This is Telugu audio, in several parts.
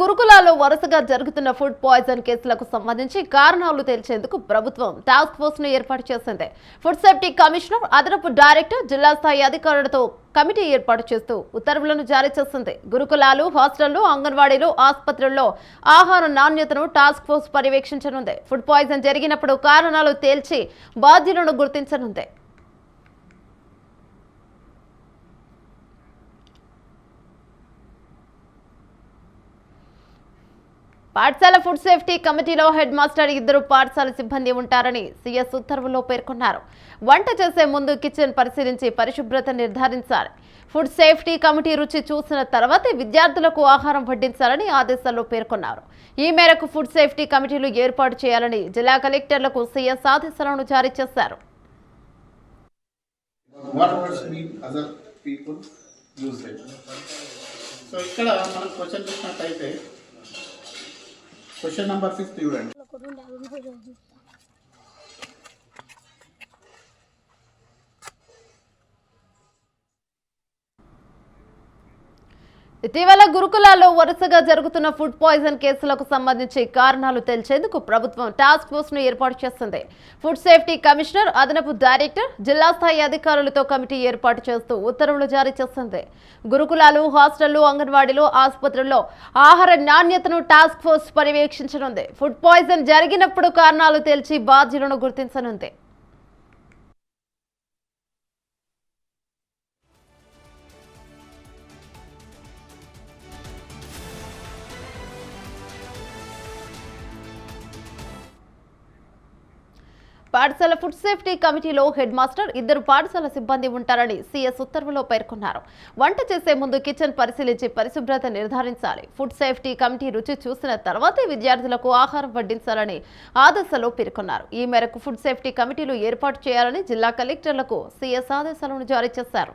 గురుకులాలో వరుసగా జరుగుతున్న ఫుడ్ పాయిజన్ కేసులకు సంబంధించి కారణాలు తేల్చేందుకు ప్రభుత్వం టాస్క్ ఫోర్స్ను ఏర్పాటు చేసింది. ఫుడ్ సేఫ్టీ కమిషనర్ అదనపు డైరెక్టర్ జిల్లా స్థాయి అధికారులతో కమిటీ ఏర్పాటు చేస్తూ ఉత్తర్వులను జారీ చేసింది. గురుకులాలు హాస్టళ్ళు అంగన్వాడీలు ఆసుపత్రుల్లో ఆహార నాణ్యతను టాస్క్ ఫోర్స్ పర్యవేక్షించనుంది. ఫుడ్ పాయిజన్ జరిగినప్పుడు కారణాలు తేల్చి బాధ్యులను గుర్తించనుంది. పాఠశాల ఫుడ్ సేఫ్టీ కమిటీలో హెడ్ మాస్టర్ ఇద్దరు పాఠశాల సిబ్బంది ఉంటారని సీఎస్ ఉత్తర్వుల్లో పేర్కొన్నారు. వంట చేసే ముందు కిచెన్ పరిశీలించి పరిశుభ్రత నిర్ధారించాలి. ఫుడ్ సేఫ్టీ కమిటీ రుచి చూసిన తర్వాతే విద్యార్థులకు ఆహారం వడ్డించాలని ఆదేశాల్లో పేర్కొన్నారు. ఈ మేరకు ఫుడ్ సేఫ్టీ కమిటీలు ఏర్పాటు చేయాలని జిల్లా కలెక్టర్లకు సీఎస్ ఆదేశాలను జారీ చేశారు. సో ఇక్కడ మనం క్వశ్చన్ చూసినట్టయితే క్వశ్చన్ నెంబర్ ఫిఫ్త్ చూడండి ఇటీవల గురుకులాల్లో వరుసగా జరుగుతున్న ఫుడ్ పాయిజన్ కేసులకు సంబంధించి కారణాలు తెలిసేందుకు ప్రభుత్వం టాస్క్ ఫోర్స్ను ఏర్పాటు చేస్తుంది. ఫుడ్ సేఫ్టీ కమిషనర్ అదనపు డైరెక్టర్ జిల్లా స్థాయి అధికారులతో కమిటీ ఏర్పాటు చేస్తూ ఉత్తర్వులు జారీ చేస్తుంది. గురుకులాలు హాస్టళ్ళు అంగన్వాడీలు ఆసుపత్రుల్లో ఆహార నాణ్యతను టాస్క్ ఫోర్స్ పర్యవేక్షించనుంది. ఫుడ్ పాయిజన్ జరిగినప్పుడు కారణాలు తెలిసి బాధ్యులను గుర్తించనుంది. పాఠశాల ఫుడ్ సేఫ్టీ కమిటీలో హెడ్ మాస్టర్ ఇద్దరు పాఠశాల సిబ్బంది ఉంటారని సీఎస్ ఉత్తర్వులో పేర్కొన్నారు. వంట చేసే ముందు కిచెన్ పరిశీలించి పరిశుభ్రత నిర్ధారించాలి. ఫుడ్ సేఫ్టీ కమిటీ రుచి చూసిన తర్వాతే విద్యార్థులకు ఆహారం వడ్డించాలని ఆదేశాలు పేర్కొన్నారు. ఈ మేరకు ఫుడ్ సేఫ్టీ కమిటీలు ఏర్పాటు చేయాలని జిల్లా కలెక్టర్లకు సీఎస్ ఆదేశాలను జారీ చేశారు.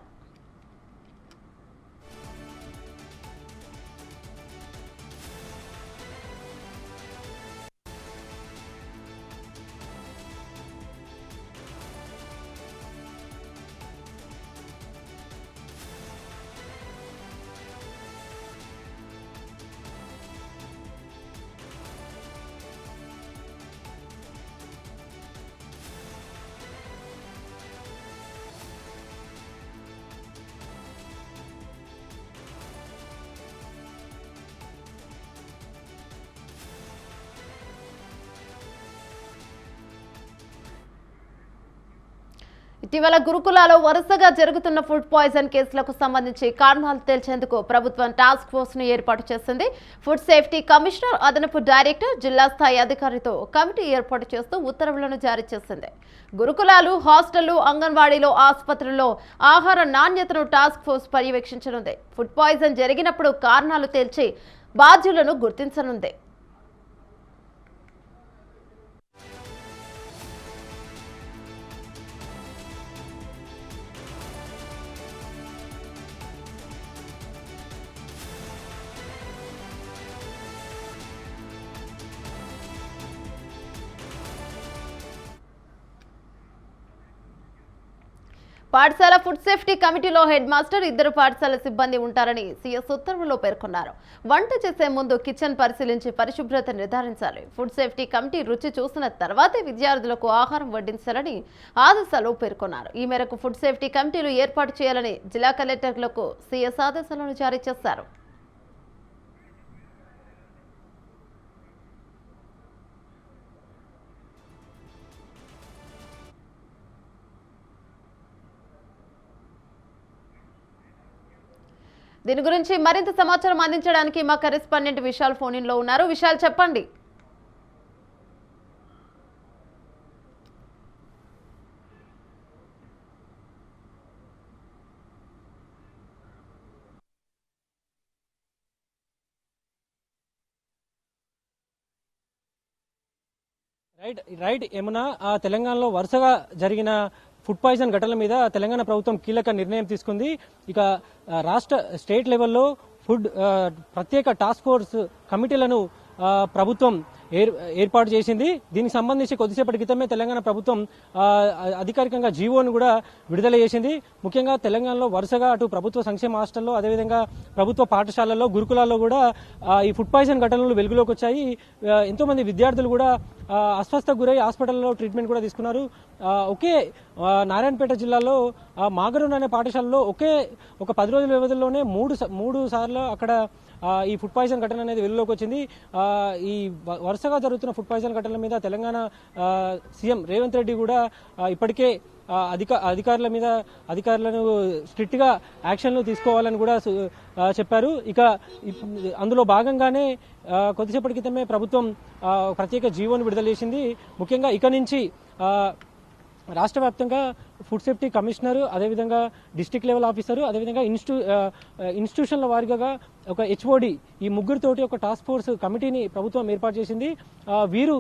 ఇటీవల గురుకులాలో వరుసగా జరుగుతున్న ఫుడ్ పాయిజన్ కేసులకు సంబంధించి కారణాలు తేల్చేందుకు ప్రభుత్వం టాస్క్ ఫోర్స్ను ఏర్పాటు చేసింది. ఫుడ్ సేఫ్టీ కమిషనర్ అదనపు డైరెక్టర్ జిల్లా స్థాయి అధికారితో కమిటీ ఏర్పాటు చేస్తూ ఉత్తర్వులను జారీ చేసింది. గురుకులాలు హాస్టళ్ళు అంగన్వాడీలో ఆసుపత్రుల్లో ఆహార నాణ్యతను టాస్క్ ఫోర్స్ పర్యవేక్షించనుంది. ఫుడ్ పాయిజన్ జరిగినప్పుడు కారణాలు తేల్చి బాధ్యులను గుర్తించనుంది. పాఠశాల ఫుడ్ సేఫ్టీ కమిటీలో హెడ్ మాస్టర్ ఇద్దరు పాఠశాల సిబ్బంది ఉంటారని సీఎస్ ఉత్తర్వుల్లో పేర్కొన్నారు. వంట చేసే ముందు కిచెన్ పరిశీలించి పరిశుభ్రత నిర్ధారించాలి. ఫుడ్ సేఫ్టీ కమిటీ రుచి చూసిన తర్వాతే విద్యార్థులకు ఆహారం వడ్డించాలని ఆదేశాలు పేర్కొన్నారు. ఈ మేరకు ఫుడ్ సేఫ్టీ కమిటీలు ఏర్పాటు చేయాలని జిల్లా కలెక్టర్లకు సీఎస్ ఆదేశాలను జారీ చేశారు. దీని గురించి మరింత సమాచారం అందించడానికి మా కరెస్పాండెంట్ విశాల్ ఫోన్ ఇన్లో ఉన్నారు. విశాల్ చెప్పండి. రైట్ రైట్ ఏమన్నా ఆ తెలంగాణలో వరుసగా జరిగిన ఫుడ్ పాయిజన్ ఘటనల మీద తెలంగాణ ప్రభుత్వం కీలక నిర్ణయం తీసుకుంది. ఇక రాష్ట్ర స్టేట్ లెవెల్లో ఫుడ్ ప్రత్యేక టాస్క్ ఫోర్స్ కమిటీలను ప్రభుత్వం ఏర్పాటు చేసింది. దీనికి సంబంధించి కొద్దిసేపటి క్రితమే తెలంగాణ ప్రభుత్వం అధికారికంగా జీవోను కూడా విడుదల చేసింది. ముఖ్యంగా తెలంగాణలో వరుసగా అటు ప్రభుత్వ సంక్షేమ హాస్టల్లో అదేవిధంగా ప్రభుత్వ పాఠశాలల్లో గురుకులాల్లో కూడా ఈ ఫుడ్ పాయిజన్ ఘటనలు వెలుగులోకి వచ్చాయి. ఎంతోమంది ఎంతో మంది విద్యార్థులు కూడా అస్వస్థకు గురై హాస్పిటల్లో ట్రీట్మెంట్ కూడా తీసుకున్నారు. ఒకే నారాయణపేట జిల్లాలో మాగరూన్ అనే పాఠశాలలో ఒకే ఒక పది రోజుల వ్యవధిలోనే మూడు మూడు సార్లు అక్కడ ఈ ఫుడ్ పాయిజన్ ఘటన అనేది వెలుగులోకి వచ్చింది. ఈ వరుస వరుసగా జరుగుతున్న ఫుడ్ పాయిజన్ ఘటనల మీద తెలంగాణ సీఎం రేవంత్ రెడ్డి కూడా ఇప్పటికే అధిక అధికారుల మీద అధికారులను స్ట్రిక్ట్గా యాక్షన్లు తీసుకోవాలని కూడా చెప్పారు. ఇక అందులో భాగంగానే కొద్దిసేపటి క్రితమే ప్రభుత్వం ప్రత్యేక జీవోను విడుదల చేసింది. ముఖ్యంగా ఇక నుంచి రాష్ట్ర వ్యాప్తంగా ఫుడ్ సేఫ్టీ కమిషనర్ అదేవిధంగా డిస్టిక్ లెవెల్ ఆఫీసర్ అదేవిధంగా ఇన్స్టిట్యూ ఇన్స్టిట్యూషన్ల వారిగా ఒక హెచ్ఓడి ఈ ముగ్గురితోటి ఒక టాస్క్ ఫోర్స్ కమిటీని ప్రభుత్వం ఏర్పాటు చేసింది. వీరు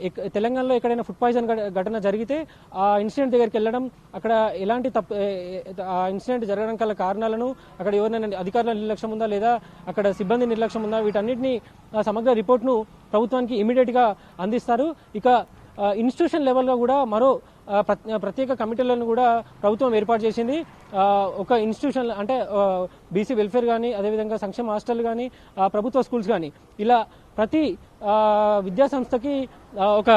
ఎక్- తెలంగాణలో ఎక్కడైనా ఫుడ్ పాయిజన్ ఘటన జరిగితే ఆ ఇన్సిడెంట్ దగ్గరికి వెళ్ళడం అక్కడ ఎలాంటి తప్పు ఆ ఇన్సిడెంట్ జరగడం గల కారణాలను అక్కడ ఎవరైనా అధికారుల నిర్లక్ష్యం ఉందా లేదా అక్కడ సిబ్బంది నిర్లక్ష్యం ఉందా వీటన్నిటిని సమగ్ర రిపోర్ట్ను ప్రభుత్వానికి ఇమీడియట్గా అందిస్తారు. ఇక ఇన్స్టిట్యూషన్ లెవెల్లో కూడా మరో ప్రత్యేక కమిటీలను కూడా ప్రభుత్వం ఏర్పాటు చేసింది. ఒక ఇన్స్టిట్యూషన్ అంటే బీసీ వెల్ఫేర్ కానీ అదేవిధంగా సంక్షేమ హాస్టల్ కానీ ప్రభుత్వ స్కూల్స్ కానీ ఇలా ప్రతి విద్యా సంస్థకి ఒక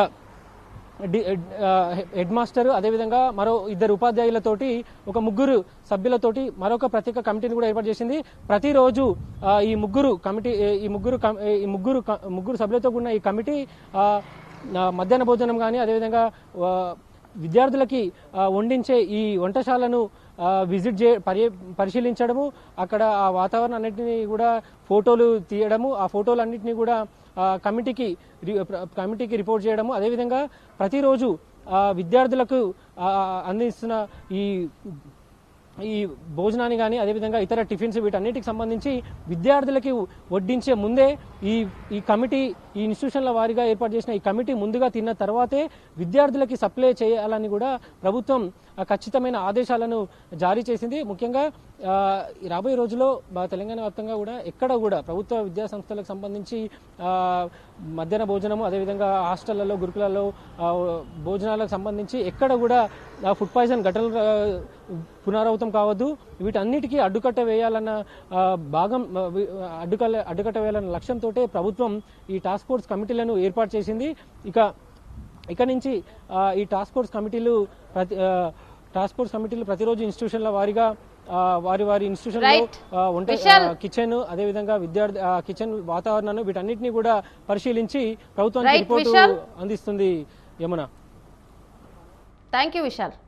హెడ్ మాస్టర్ అదేవిధంగా మరో ఇద్దరు ఉపాధ్యాయులతోటి ఒక ముగ్గురు సభ్యులతోటి మరొక ప్రత్యేక కమిటీని కూడా ఏర్పాటు చేసింది. ప్రతిరోజు ఈ ముగ్గురు కమిటీ ఈ ముగ్గురు ఈ ముగ్గురు ముగ్గురు సభ్యులతో కూడిన ఈ కమిటీ మధ్యాహ్న భోజనం కానీ అదేవిధంగా విద్యార్థులకి వండించే ఈ వంటశాలను విజిట్ చే పర్య పరిశీలించడము అక్కడ ఆ వాతావరణం అన్నింటినీ కూడా ఫోటోలు తీయడము ఆ ఫోటోలు అన్నింటినీ కూడా కమిటీకి రి- కమిటీకి రిపోర్ట్ చేయడము. అదేవిధంగా ప్రతిరోజు విద్యార్థులకు అందిస్తున్న ఈ ఈ భోజనాన్ని కానీ అదేవిధంగా ఇతర టిఫిన్స్ వీటన్నిటికి సంబంధించి విద్యార్థులకి వడ్డించే ముందే ఈ ఈ కమిటీ ఈ ఇన్స్టిట్యూషన్ల వారీగా ఏర్పాటు చేసిన ఈ కమిటీ ముందుగా తిన్న తర్వాతే విద్యార్థులకి సప్లై చేయాలని కూడా ప్రభుత్వం ఖచ్చితమైన ఆదేశాలను జారీ చేసింది. ముఖ్యంగా రాబోయే రోజుల్లో తెలంగాణ వ్యాప్తంగా కూడా ఎక్కడ కూడా ప్రభుత్వ విద్యా సంస్థలకు సంబంధించి మధ్యాహ్న భోజనము అదేవిధంగా హాస్టళ్ళలో గురుకులలో భోజనాలకు సంబంధించి ఎక్కడ కూడా ఆ, ఫుడ్ పాయిజన్ ఘటనలు పునరావృతం కావద్దు వీటన్నిటికీ అడ్డుకట్ట వేయాలన్న భాగం అడ్డుకల్ల అడ్డుకట్ట వేయాలన్న లక్ష్యంతో ప్రభుత్వం ఈ టాస్క్ ఫోర్స్ కమిటీలను ఏర్పాటు చేసింది ఇక ఇక నుంచి ఈ టాస్క్ ఫోర్స్ కమిటీలు ప్రతి టాస్క్ ఫోర్స్ కమిటీలు ప్రతిరోజు ఇన్స్టిట్యూషన్ల వారీగా వారి వారి ఇన్స్టిట్యూషన్. వంట. కిచెన్ అదేవిధంగా విద్యార్థి కిచెన్ వాతావరణాన్ని వీటన్నిటిని కూడా పరిశీలించి ప్రభుత్వానికి రిపోర్టు. అందిస్తుంది యమున థ్యాంక్ యూ విశాల్